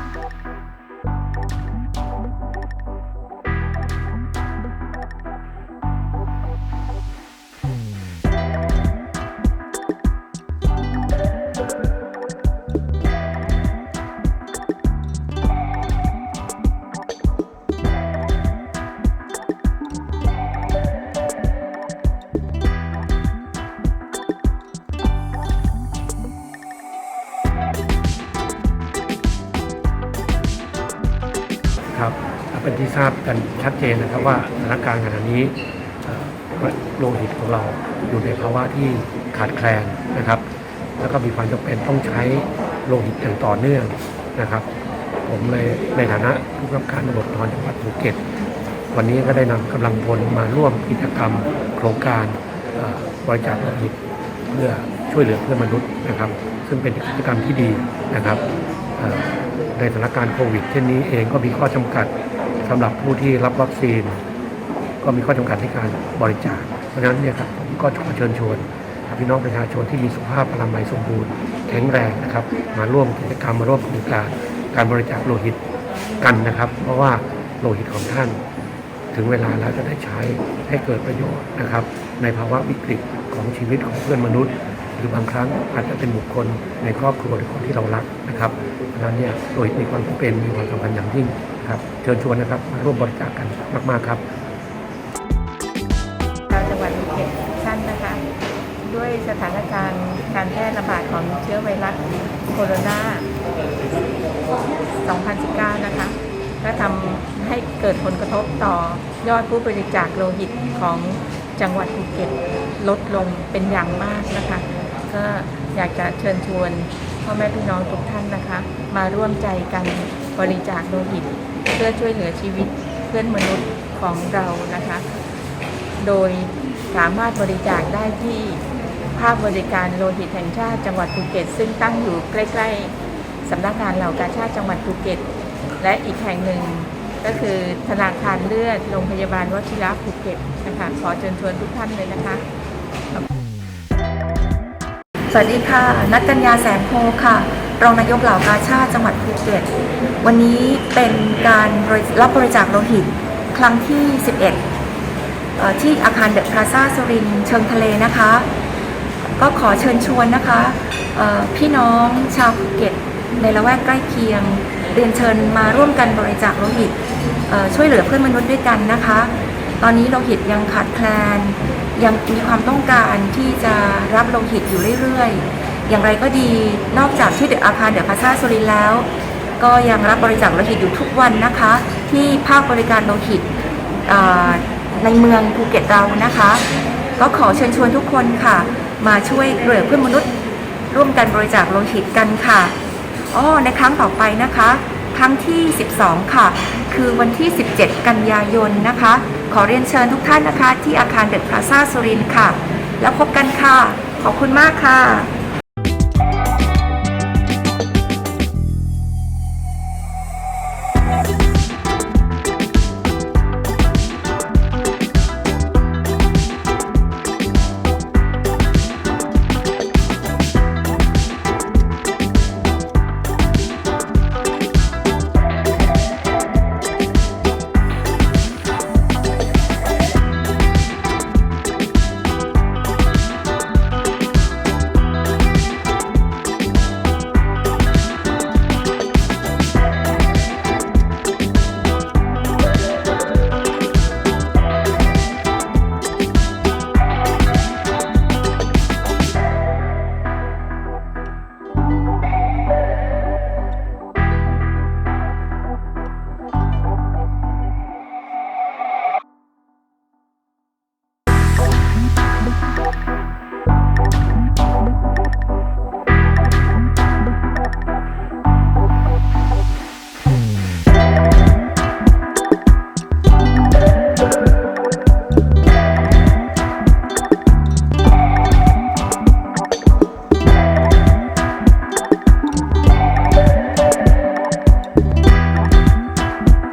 うん。 เป็นที่ทราบกันชัดเจนนะครับว่าสถานการณ์ขณะนี้โลหิตของเราอยู่ในภาวะที่ขาดแคลนนะครับ แล้วก็มีความจำเป็นต้องใช้โลหิตอย่างต่อเนื่องนะครับ ผมเลยในฐานะผู้กำกับการตำรวจภูธรจังหวัดภูเก็ต วันนี้ก็ได้นำกำลังพลมาร่วมกิจกรรม โครงการบริจาคโลหิตเพื่อช่วยเหลือเพื่อนมนุษย์นะครับ ซึ่งเป็นกิจกรรมที่ดีนะครับในสถานการณ์โควิดเช่นนี้เองก็มีข้อจำกัด สำหรับผู้ที่รับวัคซีน ก็มีข้อจำกัดในการบริจาคเพราะฉะนั้นเนี่ยครับผมก็ขอเชิญชวนพี่น้องประชาชนที่มีสุขภาพพลามัยสมบูรณ์แข็งแรงนะครับ มาร่วมกิจกรรมมาร่วมโครงการการบริจาคโลหิตกันนะครับ เพราะว่าโลหิตของท่าน ถึงเวลาแล้วจะได้ใช้ให้เกิดประโยชน์นะครับ ในภาวะวิกฤตของชีวิตของเพื่อนมนุษย์ รือบางครั้งอาจจะเป็นบุคคลในครอบครัวหรือคนที่เรารักนะครับเพราะนั้นเนี่ยโดยมีความจำเป็นมีความสำคัญอย่างยิ่งครับเชิญชวนนะครับมาร่วมบริจาคกันมาก ๆ ครับชาวจังหวัดภูเก็ตท่านนะคะ ด้วยสถานการณ์การแพร่ระบาดของเชื้อไวรัสโคโรนา2019 นะคะก็ทำให้เกิดผลกระทบต่อยอดผู้บริจาคโลหิตของจังหวัดภูเก็ตลดลงเป็นอย่างมากนะคะ ก็อยากจะเชิญชวนพ่อแม่พี่น้องทุกท่านนะคะ มาร่วมใจกันบริจาคโลหิต เพื่อช่วยเหลือชีวิตเพื่อนมนุษย์ของเรานะคะ โดยสามารถบริจาคได้ที่ภาคบริการโลหิตแห่งชาติจังหวัดภูเก็ต ซึ่งตั้งอยู่ใกล้ ๆสำนักงานเหล่ากาชาติจังหวัดภูเก็ต และอีกแห่งหนึ่งก็คือธนาคารเลือดโรงพยาบาลวชิระภูเก็ตนะคะขอเชิญชวนทุกท่านเลยนะคะ สวัสดีค่ะ นัทกัญญาแสนโพค่ะ รองนายกเหล่ากาชาติจังหวัดภูเก็ต วันนี้เป็นการรับบริจาคโลหิตครั้งที่ 11 ที่อาคารเดอะพลาซ่าสุรินทร์เชิงทะเลนะคะ ก็ขอเชิญชวนนะคะพี่น้องชาวภูเก็ตในละแวกใกล้เคียง เรียนเชิญมาร่วมกันบริจาคโลหิตช่วยเหลือเพื่อนมนุษย์ด้วยกันนะคะ ตอนนี้โลหิตยังขาดแคลน ยังมีความต้องการที่จะรับโลหิตอยู่เรื่อยๆ อย่างไรก็ดีนอกจากที่เดอะอาคารเดอะพาซาสุรินแล้ว ก็ยังรับบริจาคโลหิตอยู่ทุกวันนะคะ ที่ภาคบริการโลหิตในเมืองภูเก็ตเรานะคะ ก็ขอเชิญชวนทุกคนค่ะ มาช่วยเหลือเพื่อนมนุษย์ ร่วมกันบริจาคโลหิตกันค่ะอ๋อในครั้งต่อไปนะคะ ครั้งที่ 12 ค่ะ คือวันที่ 17 กันยายนนะคะ ขอเรียนเชิญทุกท่านนะคะ ที่อาคารเดอะพลาซ่าสุรินทร์ค่ะ แล้วพบกันค่ะ ขอบคุณมากค่ะ